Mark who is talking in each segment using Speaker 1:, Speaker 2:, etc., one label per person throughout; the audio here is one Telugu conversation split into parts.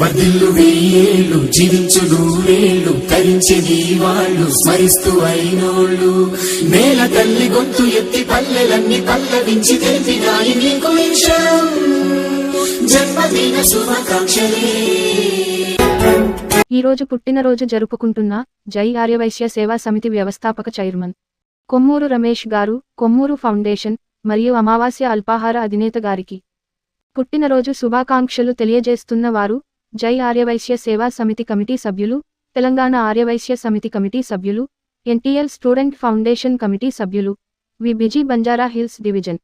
Speaker 1: వర్ధిల్లు వెయ్యేళ్ళు జీవించు నూరేళ్ళు తరించేది వాళ్ళు స్మరిస్తూ అయినోళ్ళు. నేల తల్లి గొంతు ఎత్తి పల్లెలన్నీ పల్లవించి తెలిపినాయి నీకు జన్మదిన శుభాకాంక్షలే.
Speaker 2: ఈ రోజు పుట్టినరోజు జరుపుకుంటున్న జై ఆర్యవైశ్య సేవా సమితి వ్యవస్థాపక చైర్మన్ కొమ్మూరు రమేష్ గారు కొమ్మూరు ఫౌండేషన్ మరియు అమావాస్య అల్పాహార అధినేత గారికి పుట్టినరోజు శుభాకాంక్షలు తెలియజేస్తున్న వారు జై ఆర్యవైశ్య సేవా సమితి కమిటీ సభ్యులు తెలంగాణ ఆర్యవైశ్య సమితి కమిటీ సభ్యులు ఎన్టీఎల్ స్టూడెంట్ ఫౌండేషన్ కమిటీ సభ్యులు వి busy Banjara Hills division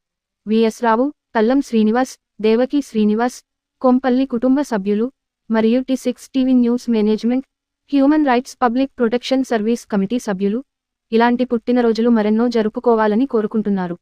Speaker 2: VS Rao Tallam Srinivas Devaki Srinivas Kompalli కుటుంబ సభ్యులు మరియు T six TV news management human rights public protection service committee సభ్యులు. ఇలాంటి పుట్టినరోజులు మరెన్నో జరుపుకోవాలని కోరుకుంటున్నారు.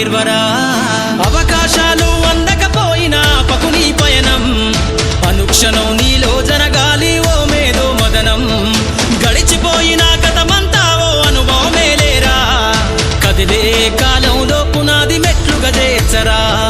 Speaker 3: పాఠంగా అవకాశాలు అందకపోయినా పకుని పయనం. అనుక్షణం నీలో జరగాలి ఓ మేధో మదనం. గడిచిపోయిన కథమంతా ఓ అనుభవమే లేరా. కదిలే కాలంలో పునాది మెట్లుగా చేర్చరా.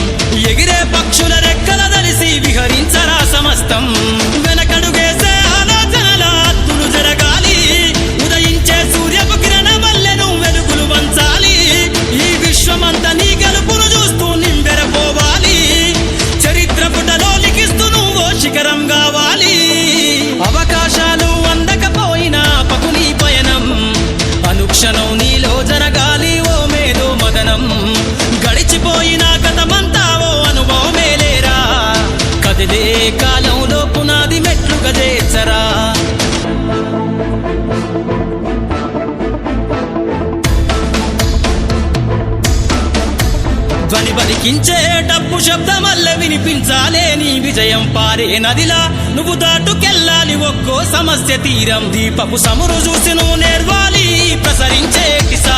Speaker 3: కాలంలో పునాది మెట్లు గదేచరా ధ్వని బలికించే డప్పు శబ్దమల్ల వినిపించాలే నీ విజయం పారే నదిలా. నువ్వు దాటుకెళ్ళాలి ఒక్కో సమస్య తీరం. దీపపు సమురు చూసి నువ్వు నేర్వాలి ప్రసరించే కిసా.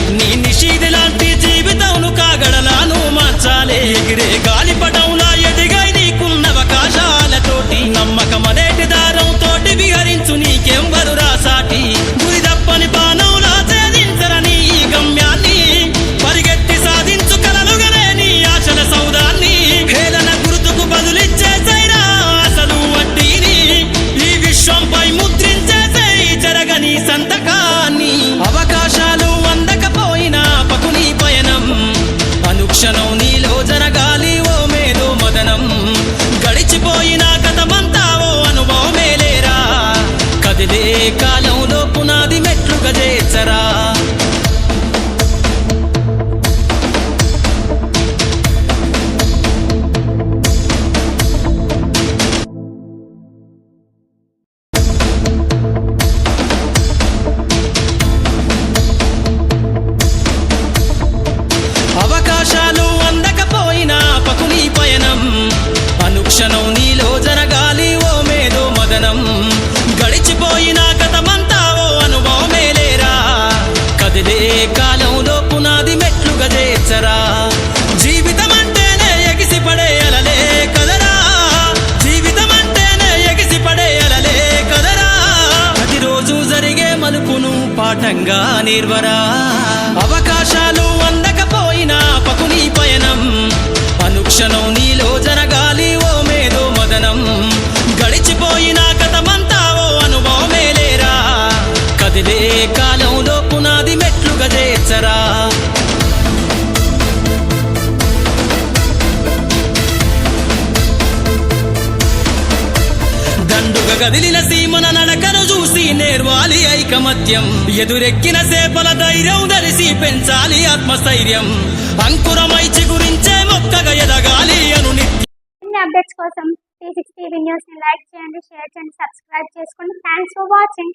Speaker 3: ఆటంగా నిర్వరా. అవకాశాలు అందకపోయినా పకుని పయనం. అనుక్షణం నీలో జరగాలి ఓ మేధో మదనం. గడిచిపోయిన గతమంతా ఓ అనుభవమే లేరా. కదిలే కాలంలో పునాది మెట్లుగా చేర్చరా. దండుగ కదిలిన సీమన నడ నేర్వాలి ఐకమత్యం. ఎదురెక్కిన సేపల ధైర్యం ధరిసి పెంచాలి ఆత్మస్థైర్యం. అంకురమై చిగురించే మొక్కగా ఎదగాలి అను నిత్యం
Speaker 4: అప్డేట్స్ కోసం టీ సిక్స్ టీవీ న్యూస్ని లైక్ చేయండి షేర్ చేయండి సబ్స్క్రైబ్ చేసుకోండి. Thanks for watching